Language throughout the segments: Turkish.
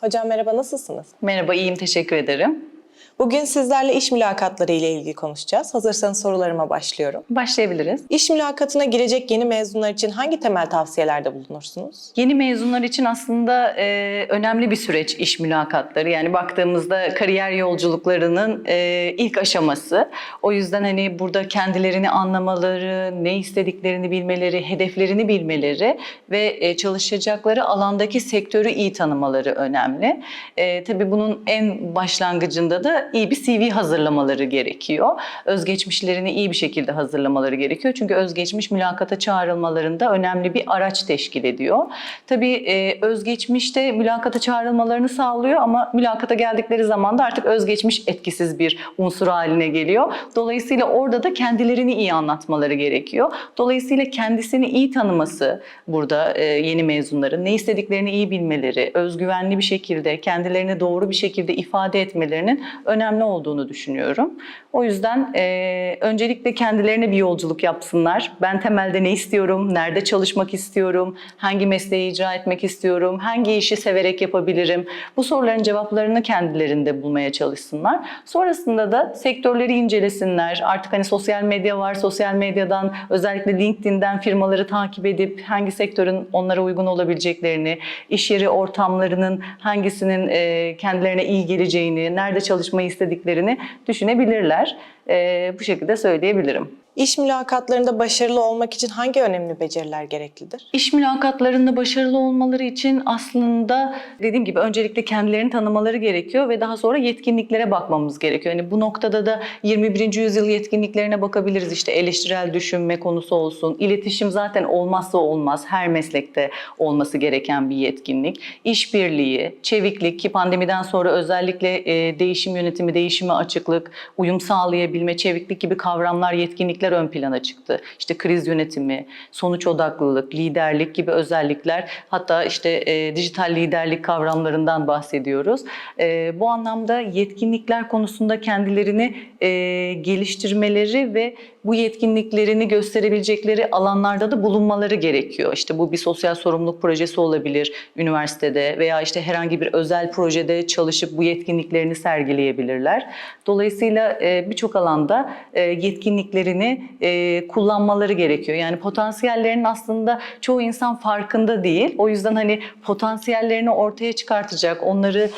Hocam merhaba, nasılsınız? Merhaba, iyiyim. Teşekkür ederim. Bugün sizlerle iş mülakatları ile ilgili konuşacağız. Hazırsanız sorularıma başlıyorum. Başlayabiliriz. İş mülakatına girecek yeni mezunlar için hangi temel tavsiyelerde bulunursunuz? Yeni mezunlar için aslında e, önemli bir süreç iş mülakatları. Yani baktığımızda kariyer yolculuklarının e, ilk aşaması. O yüzden hani burada kendilerini anlamaları, ne istediklerini bilmeleri, hedeflerini bilmeleri ve e, çalışacakları alandaki sektörü iyi tanımaları önemli. E, tabii bunun en başlangıcında da iyi bir CV hazırlamaları gerekiyor. Özgeçmişlerini iyi bir şekilde hazırlamaları gerekiyor. Çünkü özgeçmiş mülakata çağrılmalarında önemli bir araç teşkil ediyor. Tabii e, özgeçmişte mülakata çağrılmalarını sağlıyor ama mülakata geldikleri zaman da artık özgeçmiş etkisiz bir unsur haline geliyor. Dolayısıyla orada da kendilerini iyi anlatmaları gerekiyor. Dolayısıyla kendisini iyi tanıması burada e, yeni mezunların ne istediklerini iyi bilmeleri, özgüvenli bir şekilde kendilerini doğru bir şekilde ifade etmelerinin önemli olduğunu düşünüyorum. O yüzden e, öncelikle kendilerine bir yolculuk yapsınlar. Ben temelde ne istiyorum, nerede çalışmak istiyorum, hangi mesleği icra etmek istiyorum, hangi işi severek yapabilirim? Bu soruların cevaplarını kendilerinde bulmaya çalışsınlar. Sonrasında da sektörleri incelesinler. Artık hani sosyal medya var, sosyal medyadan özellikle LinkedIn'den firmaları takip edip hangi sektörün onlara uygun olabileceklerini, iş yeri ortamlarının hangisinin e, kendilerine iyi geleceğini, nerede çalışmayı istediklerini düşünebilirler. E, bu şekilde söyleyebilirim. İş mülakatlarında başarılı olmak için hangi önemli beceriler gereklidir? İş mülakatlarında başarılı olmaları için aslında dediğim gibi öncelikle kendilerini tanımaları gerekiyor ve daha sonra yetkinliklere bakmamız gerekiyor. Yani bu noktada da 21. yüzyıl yetkinliklerine bakabiliriz. İşte eleştirel düşünme konusu olsun. İletişim zaten olmazsa olmaz. Her meslekte olması gereken bir yetkinlik. İşbirliği, çeviklik ki pandemiden sonra özellikle e, değişim yönetimi, değişime açıklık, uyum sağlayabilme, çeviklik gibi kavramlar, yetkinlikler ön plana çıktı. İşte kriz yönetimi, sonuç odaklılık, liderlik gibi özellikler hatta işte e, dijital liderlik kavramlarından bahsediyoruz. E, bu anlamda yetkinlikler konusunda kendilerini e, geliştirmeleri ve bu yetkinliklerini gösterebilecekleri alanlarda da bulunmaları gerekiyor. İşte bu bir sosyal sorumluluk projesi olabilir üniversitede veya işte herhangi bir özel projede çalışıp bu yetkinliklerini sergileyebilirler. Dolayısıyla e, birçok alanda e, yetkinliklerini e, kullanmaları gerekiyor. Yani potansiyellerinin aslında çoğu insan farkında değil. O yüzden hani potansiyellerini ortaya çıkartacak, onları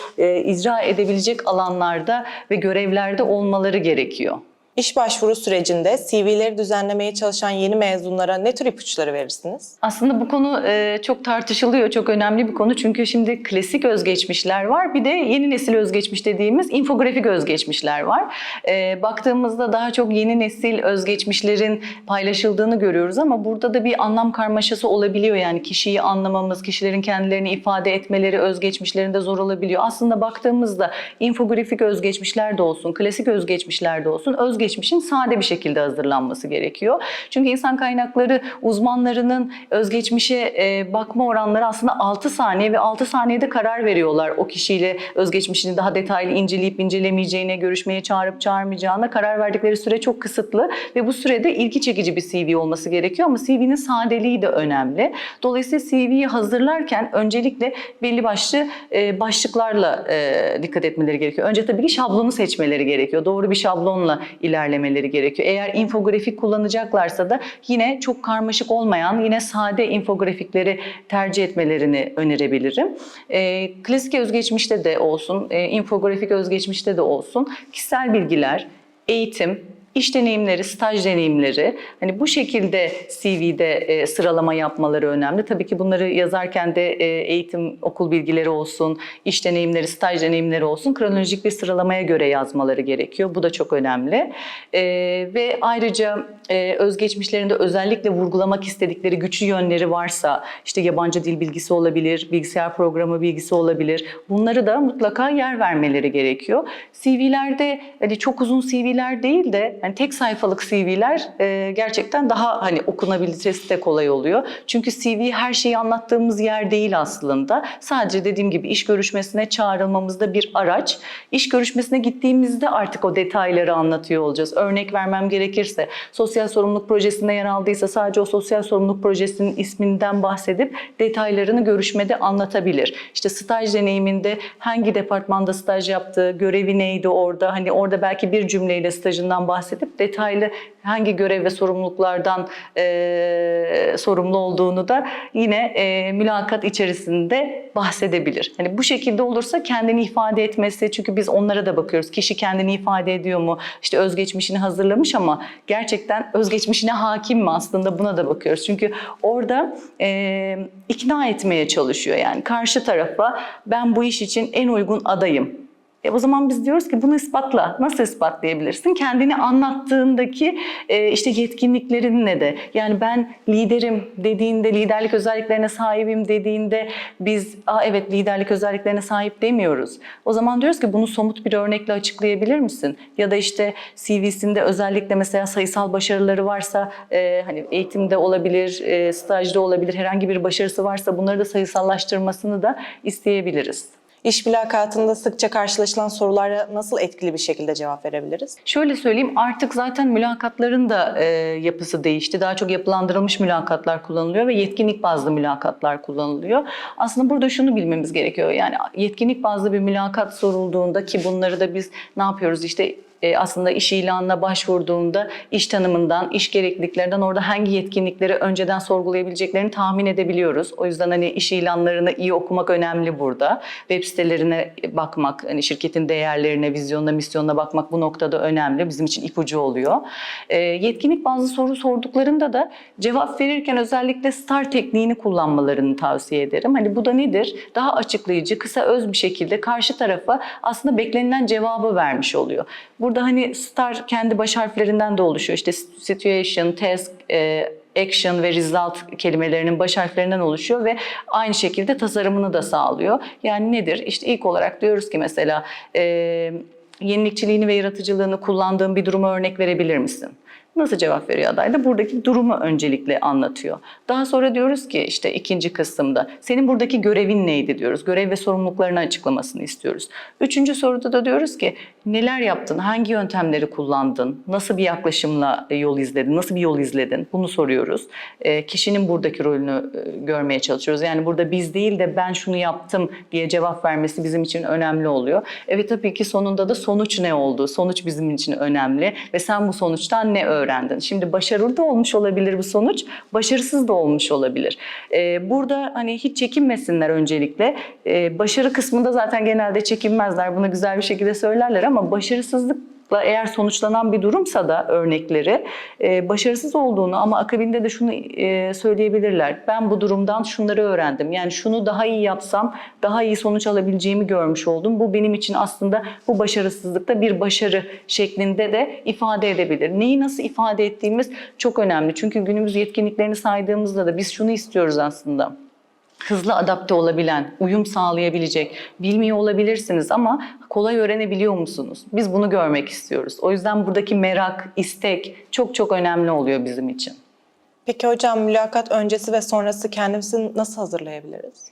icra edebilecek alanlarda ve görevlerde olmaları gerekiyor. İş başvuru sürecinde CV'leri düzenlemeye çalışan yeni mezunlara ne tür ipuçları verirsiniz? Aslında bu konu e, çok tartışılıyor, çok önemli bir konu. Çünkü şimdi klasik özgeçmişler var, bir de yeni nesil özgeçmiş dediğimiz infografik özgeçmişler var. E, baktığımızda daha çok yeni nesil özgeçmişlerin paylaşıldığını görüyoruz ama burada da bir anlam karmaşası olabiliyor. Yani kişiyi anlamamız, kişilerin kendilerini ifade etmeleri özgeçmişlerinde zor olabiliyor. Aslında baktığımızda infografik özgeçmişler de olsun, klasik özgeçmişler de olsun, özgeçmişin sade bir şekilde hazırlanması gerekiyor. Çünkü insan kaynakları uzmanlarının özgeçmişe e, bakma oranları aslında 6 saniye ve 6 saniyede karar veriyorlar. O kişiyle özgeçmişini daha detaylı inceleyip incelemeyeceğine, görüşmeye çağırıp çağırmayacağına karar verdikleri süre çok kısıtlı ve bu sürede ilgi çekici bir CV olması gerekiyor ama CV'nin sadeliği de önemli. Dolayısıyla CV'yi hazırlarken öncelikle belli başlı e, başlıklarla e, dikkat etmeleri gerekiyor. Önce tabii ki şablonu seçmeleri gerekiyor. Doğru bir şablonla ilerlemeleri gerekiyor. Eğer infografik kullanacaklarsa da yine çok karmaşık olmayan, yine sade infografikleri tercih etmelerini önerebilirim. E, klasik özgeçmişte de olsun, e, infografik özgeçmişte de olsun kişisel bilgiler, eğitim, İş deneyimleri, staj deneyimleri hani bu şekilde CV'de e, sıralama yapmaları önemli. Tabii ki bunları yazarken de e, eğitim, okul bilgileri olsun, iş deneyimleri, staj deneyimleri olsun kronolojik bir sıralamaya göre yazmaları gerekiyor. Bu da çok önemli. E, ve ayrıca e, özgeçmişlerinde özellikle vurgulamak istedikleri güçlü yönleri varsa işte yabancı dil bilgisi olabilir, bilgisayar programı bilgisi olabilir. Bunları da mutlaka yer vermeleri gerekiyor. CV'lerde hani çok uzun CV'ler değil de hani tek sayfalık CV'ler e, gerçekten daha hani okunabilitesi de kolay oluyor. Çünkü CV her şeyi anlattığımız yer değil aslında. Sadece dediğim gibi iş görüşmesine çağrılmamızda bir araç. İş görüşmesine gittiğimizde artık o detayları anlatıyor olacağız. Örnek vermem gerekirse sosyal sorumluluk projesinde yer aldıysa sadece o sosyal sorumluluk projesinin isminden bahsedip detaylarını görüşmede anlatabilir. İşte staj deneyiminde hangi departmanda staj yaptığı, görevi neydi orada, hani orada belki bir cümleyle stajından bahsedip detaylı hangi görev ve sorumluluklardan eee, sorumlu olduğunu da yine eee, mülakat içerisinde bahsedebilir. Hani bu şekilde olursa kendini ifade etmesi, çünkü biz onlara da bakıyoruz. Kişi kendini ifade ediyor mu? İşte özgeçmişini hazırlamış ama gerçekten özgeçmişine hakim mi aslında buna da bakıyoruz. Çünkü orada eee, ikna etmeye çalışıyor yani karşı tarafa ben bu iş için en uygun adayım. E o zaman biz diyoruz ki bunu ispatla. Nasıl ispatlayabilirsin? Kendini anlattığındaki e, işte yetkinliklerinle de. Yani ben liderim dediğinde, liderlik özelliklerine sahibim dediğinde biz Aa, evet liderlik özelliklerine sahip demiyoruz. O zaman diyoruz ki bunu somut bir örnekle açıklayabilir misin? Ya da işte CV'sinde özellikle mesela sayısal başarıları varsa e, hani eğitimde olabilir, e, stajda olabilir, herhangi bir başarısı varsa bunları da sayısallaştırmasını da isteyebiliriz. İş mülakatında sıkça karşılaşılan sorulara nasıl etkili bir şekilde cevap verebiliriz? Şöyle söyleyeyim artık zaten mülakatların da e, yapısı değişti. Daha çok yapılandırılmış mülakatlar kullanılıyor ve yetkinlik bazlı mülakatlar kullanılıyor. Aslında burada şunu bilmemiz gerekiyor. Yani yetkinlik bazlı bir mülakat sorulduğunda ki bunları da biz ne yapıyoruz işte e, aslında iş ilanına başvurduğunda iş tanımından, iş gerekliliklerinden orada hangi yetkinlikleri önceden sorgulayabileceklerini tahmin edebiliyoruz. O yüzden hani iş ilanlarını iyi okumak önemli burada. Web sitelerine bakmak, hani şirketin değerlerine, vizyonuna, misyonuna bakmak bu noktada önemli. Bizim için ipucu oluyor. E, yetkinlik bazı soru sorduklarında da cevap verirken özellikle STAR tekniğini kullanmalarını tavsiye ederim. Hani bu da nedir? Daha açıklayıcı, kısa öz bir şekilde karşı tarafa aslında beklenilen cevabı vermiş oluyor. Burada hani STAR kendi baş harflerinden de oluşuyor. İşte situation, task, e, action ve result kelimelerinin baş harflerinden oluşuyor ve aynı şekilde tasarımını da sağlıyor. Yani nedir? İşte ilk olarak diyoruz ki mesela e, yenilikçiliğini ve yaratıcılığını kullandığın bir duruma örnek verebilir misin? Nasıl cevap veriyor aday da? Buradaki durumu öncelikle anlatıyor. Daha sonra diyoruz ki işte ikinci kısımda senin buradaki görevin neydi diyoruz. Görev ve sorumluluklarını açıklamasını istiyoruz. Üçüncü soruda da diyoruz ki neler yaptın, hangi yöntemleri kullandın, nasıl bir yaklaşımla e, yol izledin, nasıl bir yol izledin bunu soruyoruz. E, kişinin buradaki rolünü e, görmeye çalışıyoruz. Yani burada biz değil de ben şunu yaptım diye cevap vermesi bizim için önemli oluyor. Evet tabii ki sonunda da sonuç ne oldu? Sonuç bizim için önemli ve sen bu sonuçtan ne öğrendin? Şimdi başarılı da olmuş olabilir bu sonuç, başarısız da olmuş olabilir. Ee, burada hani hiç çekinmesinler öncelikle. Ee, başarı kısmında zaten genelde çekinmezler. Bunu güzel bir şekilde söylerler ama başarısızlıkla eğer sonuçlanan bir durumsa da örnekleri e, başarısız olduğunu ama akabinde de şunu e, söyleyebilirler. Ben bu durumdan şunları öğrendim. Yani şunu daha iyi yapsam daha iyi sonuç alabileceğimi görmüş oldum. Bu benim için aslında bu başarısızlıkta bir başarı şeklinde de ifade edebilir. Neyi nasıl ifade ettiğimiz çok önemli. Çünkü günümüz yetkinliklerini saydığımızda da biz şunu istiyoruz aslında hızlı adapte olabilen, uyum sağlayabilecek, bilmiyor olabilirsiniz ama kolay öğrenebiliyor musunuz? Biz bunu görmek istiyoruz. O yüzden buradaki merak, istek çok çok önemli oluyor bizim için. Peki hocam mülakat öncesi ve sonrası kendimizi nasıl hazırlayabiliriz?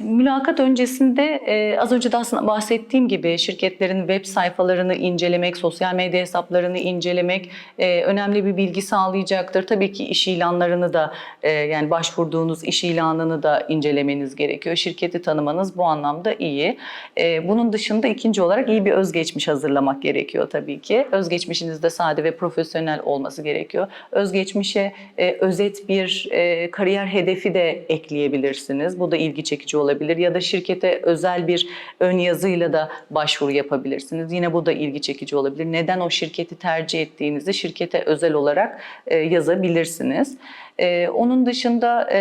Mülakat öncesinde e, az önce de aslında bahsettiğim gibi şirketlerin web sayfalarını incelemek, sosyal medya hesaplarını incelemek e, önemli bir bilgi sağlayacaktır. Tabii ki iş ilanlarını da e, yani başvurduğunuz iş ilanını da incelemeniz gerekiyor. Şirketi tanımanız bu anlamda iyi. Bunun dışında ikinci olarak iyi bir özgeçmiş hazırlamak gerekiyor tabii ki. Özgeçmişinizde sade ve profesyonel olması gerekiyor. Özgeçmişe özet bir kariyer hedefi de ekleyebilirsiniz. Bu da ilgi çekici olabilir ya da şirkete özel bir ön yazıyla da başvuru yapabilirsiniz. Yine bu da ilgi çekici olabilir. Neden o şirketi tercih ettiğinizi şirkete özel olarak e, yazabilirsiniz. Ee, onun dışında e,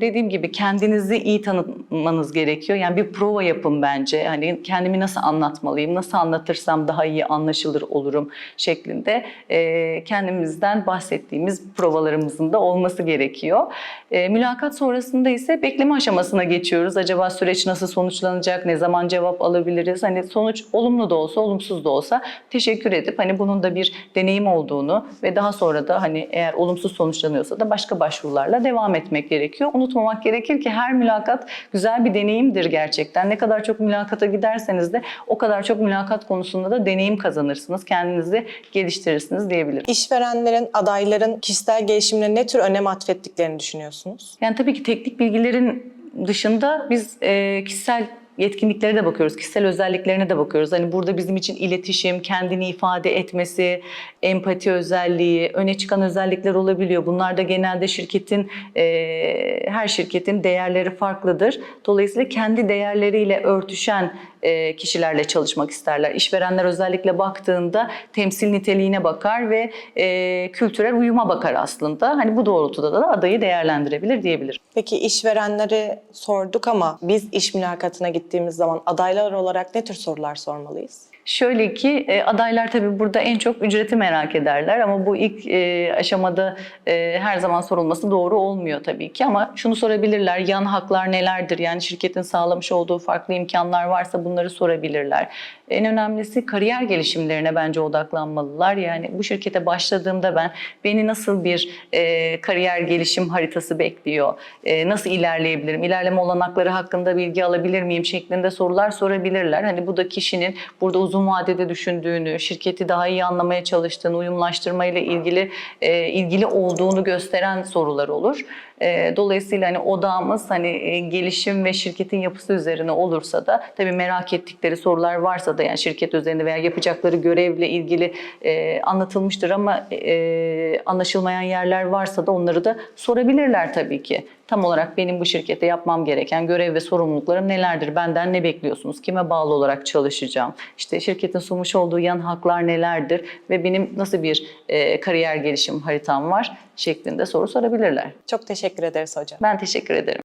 dediğim gibi kendinizi iyi tanıtmanız gerekiyor. Yani bir prova yapın bence. Hani kendimi nasıl anlatmalıyım, nasıl anlatırsam daha iyi anlaşılır olurum şeklinde e, kendimizden bahsettiğimiz provalarımızın da olması gerekiyor. E, mülakat sonrasında ise bekleme aşamasına geçiyoruz. Acaba süreç nasıl sonuçlanacak, ne zaman cevap alabiliriz? Hani sonuç olumlu da olsa, olumsuz da olsa teşekkür edip hani bunun da bir deneyim olduğunu ve daha sonra da hani eğer olumsuz sonuçlanıyorsa da başka başvurularla devam etmek gerekiyor. Unutmamak gerekir ki her mülakat güzel bir deneyimdir gerçekten. Ne kadar çok mülakata giderseniz de o kadar çok mülakat konusunda da deneyim kazanırsınız. Kendinizi geliştirirsiniz diyebilirim. İşverenlerin, adayların kişisel gelişimine ne tür önem atfettiklerini düşünüyorsunuz? Yani tabii ki teknik bilgilerin dışında biz e, kişisel yetkinliklere de bakıyoruz, kişisel özelliklerine de bakıyoruz. Hani burada bizim için iletişim, kendini ifade etmesi, empati özelliği, öne çıkan özellikler olabiliyor. Bunlar da genelde şirketin, e, her şirketin değerleri farklıdır. Dolayısıyla kendi değerleriyle örtüşen e, kişilerle çalışmak isterler. İşverenler özellikle baktığında temsil niteliğine bakar ve e, kültürel uyuma bakar aslında. Hani bu doğrultuda da adayı değerlendirebilir diyebilirim. Peki işverenleri sorduk ama biz iş mülakatına gittiğimiz zaman adaylar olarak ne tür sorular sormalıyız? Şöyle ki e, adaylar tabii burada en çok ücreti merak ederler ama bu ilk e, aşamada e, her zaman sorulması doğru olmuyor tabii ki ama şunu sorabilirler yan haklar nelerdir yani şirketin sağlamış olduğu farklı imkanlar varsa bunları sorabilirler. En önemlisi kariyer gelişimlerine bence odaklanmalılar yani bu şirkete başladığımda ben beni nasıl bir e, kariyer gelişim haritası bekliyor, E, nasıl ilerleyebilirim, ilerleme olanakları hakkında bilgi alabilir miyim şeklinde sorular sorabilirler. Hani bu da kişinin burada uzun vadede düşündüğünü, şirketi daha iyi anlamaya çalıştığını, uyumlaştırmayla ilgili e, ilgili olduğunu gösteren sorular olur. E, dolayısıyla hani odağımız hani e, gelişim ve şirketin yapısı üzerine olursa da tabii merak ettikleri sorular varsa da yani şirket üzerinde veya yapacakları görevle ilgili e, anlatılmıştır ama e, anlaşılmayan yerler varsa da onları da sorabilirler tabii ki. Tam olarak benim bu şirkette yapmam gereken görev ve sorumluluklarım nelerdir? Benden ne bekliyorsunuz? Kime bağlı olarak çalışacağım? İşte şirketin sunmuş olduğu yan haklar nelerdir? Ve benim nasıl bir e, kariyer gelişim haritam var? Şeklinde soru sorabilirler. Çok teşekkür ederiz hocam. Ben teşekkür ederim.